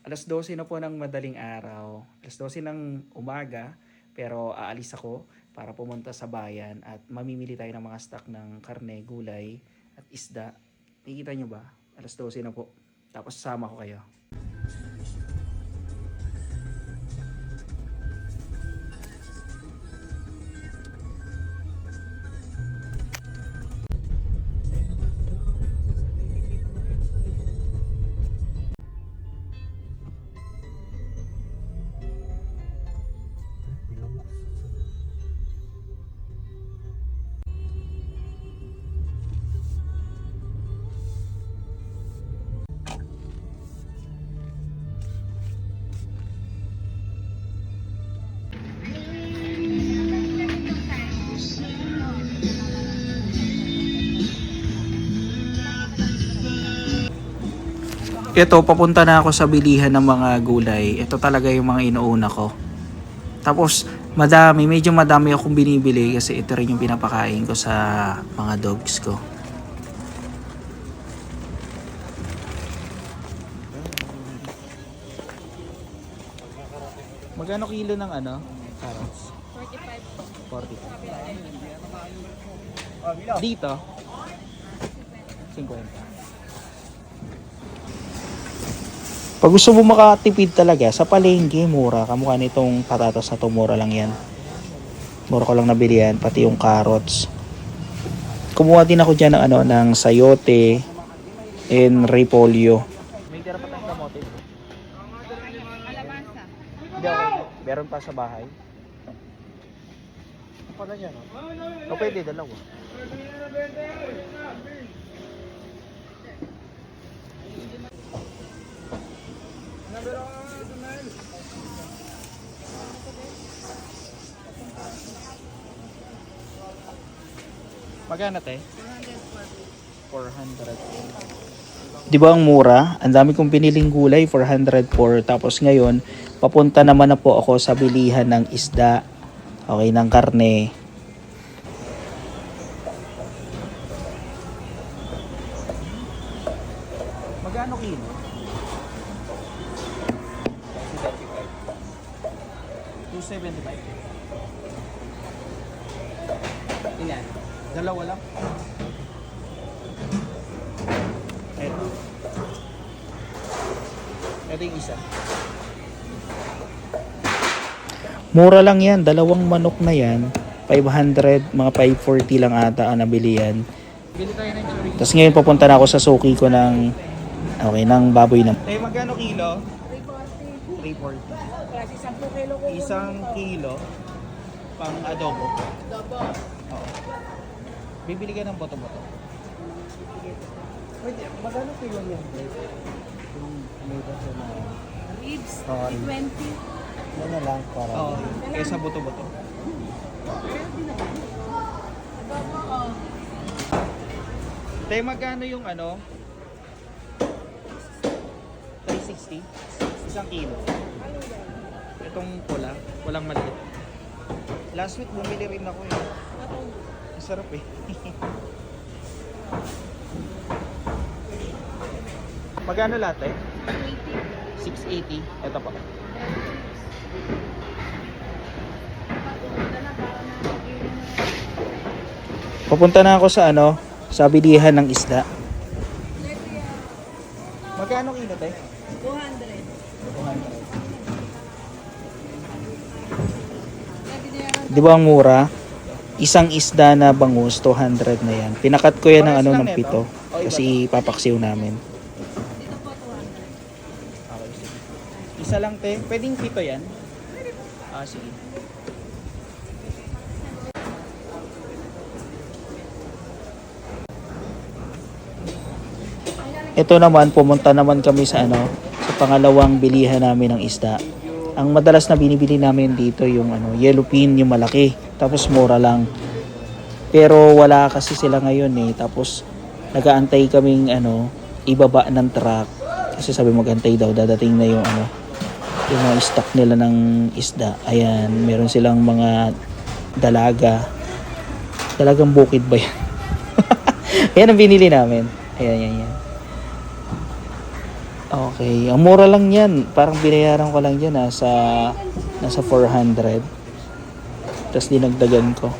Alas 12 na po ng madaling araw. Alas 12 ng umaga. Pero aalis ako para pumunta sa bayan at mamimili tayo ng mga stock ng karne, gulay at isda. Nakikita nyo ba? Alas 12 na po. Tapos sama ko kayo. Ito, papunta na ako sa bilihan ng mga gulay. Ito talaga yung mga inuuna ko. Tapos, madami, medyo madami akong binibili kasi ito rin yung pinapakain ko sa mga dogs ko. Magkano kilo ng ano? Carrots? 45. 45. Dito? 50. Pag gusto mo makatipid talaga, sa palengke, mura. Kamukha nitong patatas na to, mura lang yan. Mura ko lang nabili yan, pati yung carrots. Kumuha din ako dyan ng, ano, ng sayote and repolyo. May tira pa tayong kamote. Kalabasa. Hindi ako. Meron pa sa bahay. Pala yan, no? O pwede, dalawa. Magkano te? 400. Di ba ang mura? Ang dami kong piniling gulay, 404. Tapos ngayon, papunta naman na po ako sa bilihan ng isda. Okay, ng karne. Magkano kilo? 275. Ilan? Dalawa lang? Eto. Eto yung isa. Mura lang yan. Dalawang manok na yan. 500, mga 540 lang ata ang nabili yan. Tapos ngayon papunta na ako sa suki ko ng okay, ng baboy na. Eh, magkano kilo? 340. 340. Kasi 10 kilo ko. Isang kilo pang adobo. Dobo. Oo. Bibili ka ng boto-boto. Pwede, magkano kilo yan? Yung basa na... Ribs. Sorry. 20. Yan na lang para... Oo, kaysa boto-boto. Dobo, oh. Tayo magkano yung ano? 360? Isang kilo. Itong pula, walang maliit. Last week bumili rin ako eh. Ang sarap eh. Magkano lahat eh? 680. Ito pa. Papunta na ako sa ano, sa bilihan ng isda. Magkano kilo tayo? 200. Di ba ang mura? Isang isda na bangus, 200 na yan. Pinakat ko yan ng ano ng pito. Kasi papaksiw namin. Dito po 200. Okay, sige. Isa lang te. Pwedeng pito yan? Ah, sige. Ito naman, pumunta naman kami sa ano, sa pangalawang bilihan namin ng isda. Ang madalas na binibili namin dito yung ano, yellow pin, yung malaki. Tapos mura lang. Pero wala kasi sila ngayon eh. Tapos nagaantay kaming ano, ibaba ng truck. Kasi sabi magantay daw, dadating na yung ano, yung mga stock nila ng isda. Ayan, meron silang mga dalaga. Dalagang bukid ba yan? Ayan ang binili namin. Ayan, yan, yan. Okay, ang mura lang yan. Parang binayaran ko lang yan nasa, nasa 400. Tapos dinagdagan ko.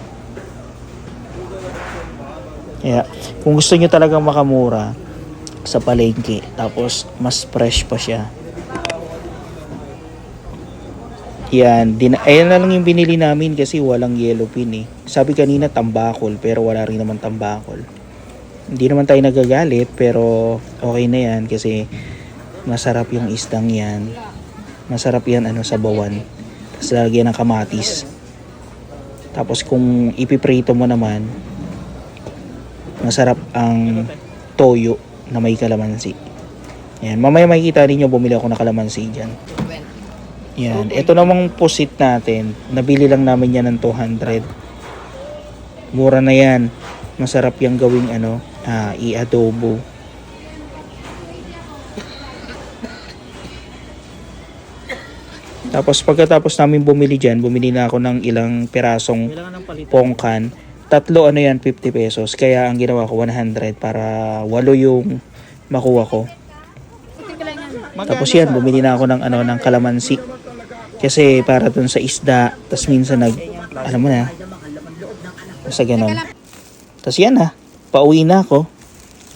Kaya, kung gusto nyo talagang makamura sa palengke, tapos mas fresh pa siya. Yan, din ayan na lang yung binili namin kasi walang yellow pin eh. Sabi kanina tambakol pero wala rin naman tambakol. Hindi naman tayo nagagalit pero okay na yan kasi masarap yung isdang yan. Masarap yan ano sa bawan. Tapos lalagyan ng kamatis. Tapos kung ipiprito mo naman, masarap ang toyo na may kalamansi. Yan, mamaya makikita ninyo bumili ako ng kalamansi dyan. Yan, ito namang pusit natin, nabili lang namin yan ng 200. Mura na yan. Masarap yung gawing ano, ah, i-adobo. Tapos pagkatapos namin bumili dyan, bumili na ako ng ilang pirasong pongkan. Tatlo ano yan, 50 pesos. Kaya ang ginawa ko 100 para walo yung makuha ko. Tapos yan, bumili na ako ng ano ng kalamansi. Kasi para dun sa isda, tapos minsan nag alam mo na. Sa ganon. Tapos yan ha, pauwi na ako.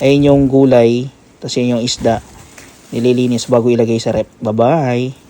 Ayun yung gulay, tapos yan yung isda. Nililinis bago ilagay sa rep. Bye-bye.